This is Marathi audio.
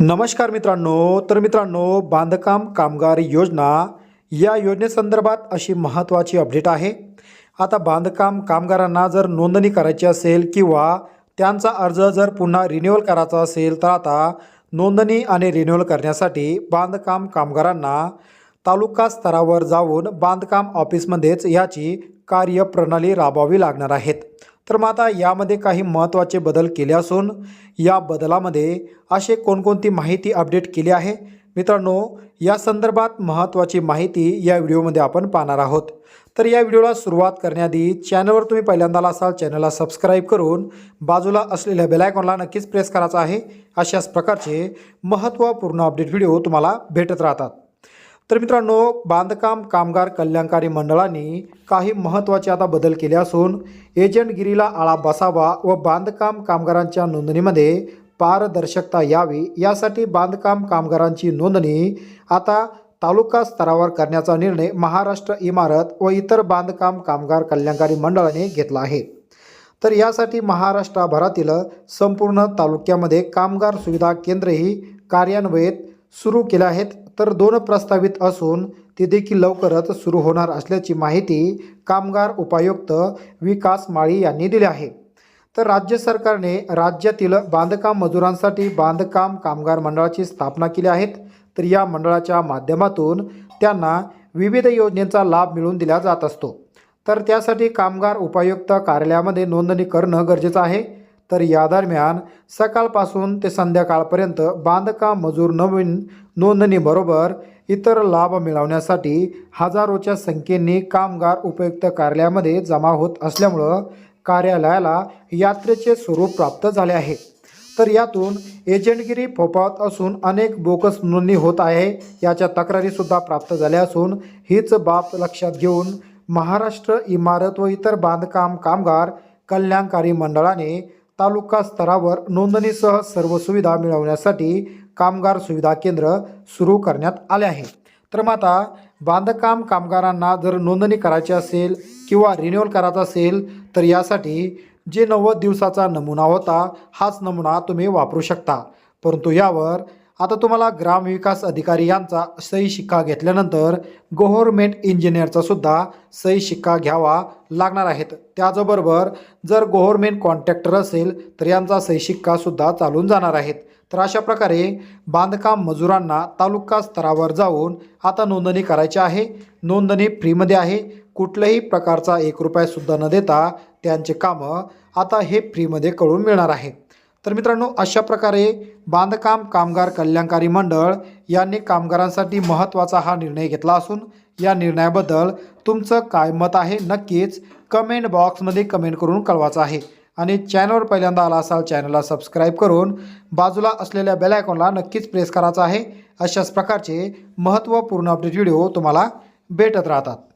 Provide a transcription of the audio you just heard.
नमस्कार मित्रांनो तर मित्रांनो बांधकाम कामगार योजना या योजनेसंदर्भात अशी महत्त्वाची अपडेट आहे. आता बांधकाम कामगारांना जर नोंदणी करायची असेल किंवा त्यांचा अर्ज जर पुन्हा रिन्युअल करायचा असेल तर आता नोंदणी आणि रिन्युअल करण्यासाठी बांधकाम कामगारांना तालुका स्तरावर जाऊन बांधकाम ऑफिसमध्येच याची कार्यप्रणाली राबवावी लागणार आहेत. तर मग आता यामध्ये काही महत्त्वाचे बदल केले असून या बदलामध्ये असे कोणकोणती माहिती अपडेट केली आहे? मित्रांनो या संदर्भात महत्त्वाची माहिती या व्हिडिओमध्ये आपण पाहणार आहोत. तर या व्हिडिओला सुरुवात करण्याआधी चॅनलवर तुम्ही पहिल्यांदाला असाल चॅनलला सबस्क्राईब करून बाजूला असलेल्या बेलायकॉनला नक्कीच प्रेस करायचा आहे. अशाच प्रकारचे महत्त्वपूर्ण अपडेट व्हिडिओ तुम्हाला भेटत राहतात. तर मित्रांनो बांधकाम कामगार कल्याणकारी मंडळांनी काही महत्त्वाचे आता बदल केले असून एजंटगिरीला आळा बसावा व बांधकाम कामगारांच्या नोंदणीमध्ये पारदर्शकता यावी यासाठी बांधकाम कामगारांची नोंदणी आता तालुका स्तरावर करण्याचा निर्णय महाराष्ट्र इमारत व इतर बांधकाम कामगार कल्याणकारी मंडळाने घेतला आहे. तर यासाठी महाराष्ट्रभरातील संपूर्ण तालुक्यामध्ये कामगार सुविधा केंद्रही कार्यान्वयित सुरू केले आहेत. तर दोन प्रस्तावित असून ते देखील लवकरच सुरू होणार असल्याची माहिती कामगार उपायुक्त विकास माळी यांनी दिली आहे. तर राज्य सरकारने राज्यातील बांधकाम मजुरांसाठी बांधकाम कामगार मंडळाची स्थापना केली आहेत. तर या मंडळाच्या माध्यमातून त्यांना विविध योजनेचा लाभ मिळवून दिला जात असतो. तर त्यासाठी कामगार उपायुक्त कार्यालयामध्ये नोंदणी करणं गरजेचं आहे. तर या दरम्यान सकाळपासून ते संध्याकाळपर्यंत बांधकाम मजूर नवीन नोंदणीबरोबर इतर लाभ मिळवण्यासाठी हजारोच्या संख्येने कामगार उपयुक्त कार्यालयामध्ये जमा होत असल्यामुळं कार्यालयाला यात्रेचे स्वरूप प्राप्त झाले आहे. तर यातून एजंटगिरी फोफावत असून अनेक बोकस नोंदणी होत आहे याच्या तक्रारीसुद्धा प्राप्त झाल्या असून हीच बाब लक्षात घेऊन महाराष्ट्र इमारत व इतर बांधकाम कामगार कल्याणकारी मंडळाने तालुका स्तरावर नोंदणीसह सर्व सुविधा मिळवण्यासाठी कामगार सुविधा केंद्र सुरू करण्यात आले आहे. तर मग आता बांधकाम कामगारांना जर नोंदणी करायची असेल किंवा रिन्युअल करायचा असेल तर यासाठी जे नव्वद दिवसाचा नमुना होता हाच नमुना तुम्ही वापरू शकता. परंतु यावर आता तुम्हाला ग्रामविकास अधिकारी यांचा सही शिक्का घेतल्यानंतर गव्हर्मेंट इंजिनियरचा सुद्धा सही शिक्का घ्यावा लागणार आहेत. त्याचबरोबर जर गव्हर्मेंट कॉन्ट्रॅक्टर असेल तर यांचा सही शिक्कासुद्धा चालून जाणार आहेत. तर अशा प्रकारे बांधकाम मजुरांना तालुका स्तरावर जाऊन आता नोंदणी करायची आहे. नोंदणी फ्रीमध्ये आहे. कुठल्याही प्रकारचा एक रुपयासुद्धा न देता त्यांचे कामं आता हे फ्रीमध्ये कळून मिळणार आहे. तर मित्रांनो अशा प्रकारे बांधकाम कामगार कल्याणकारी मंडळ यांनी कामगारांसाठी महत्त्वाचा हा निर्णय घेतला असून या निर्णयाबद्दल तुमचं काय मत आहे नक्कीच कमेंट बॉक्समध्ये कमेंट करून कळवायचं आहे. आणि चॅनलवर पहिल्यांदा आला असाल चॅनलला सबस्क्राईब करून बाजूला असलेल्या बेल आयकॉनला नक्कीच प्रेस करायचा आहे. अशाच प्रकारचे महत्त्वपूर्ण अपडेट व्हिडिओ तुम्हाला भेटत राहतात.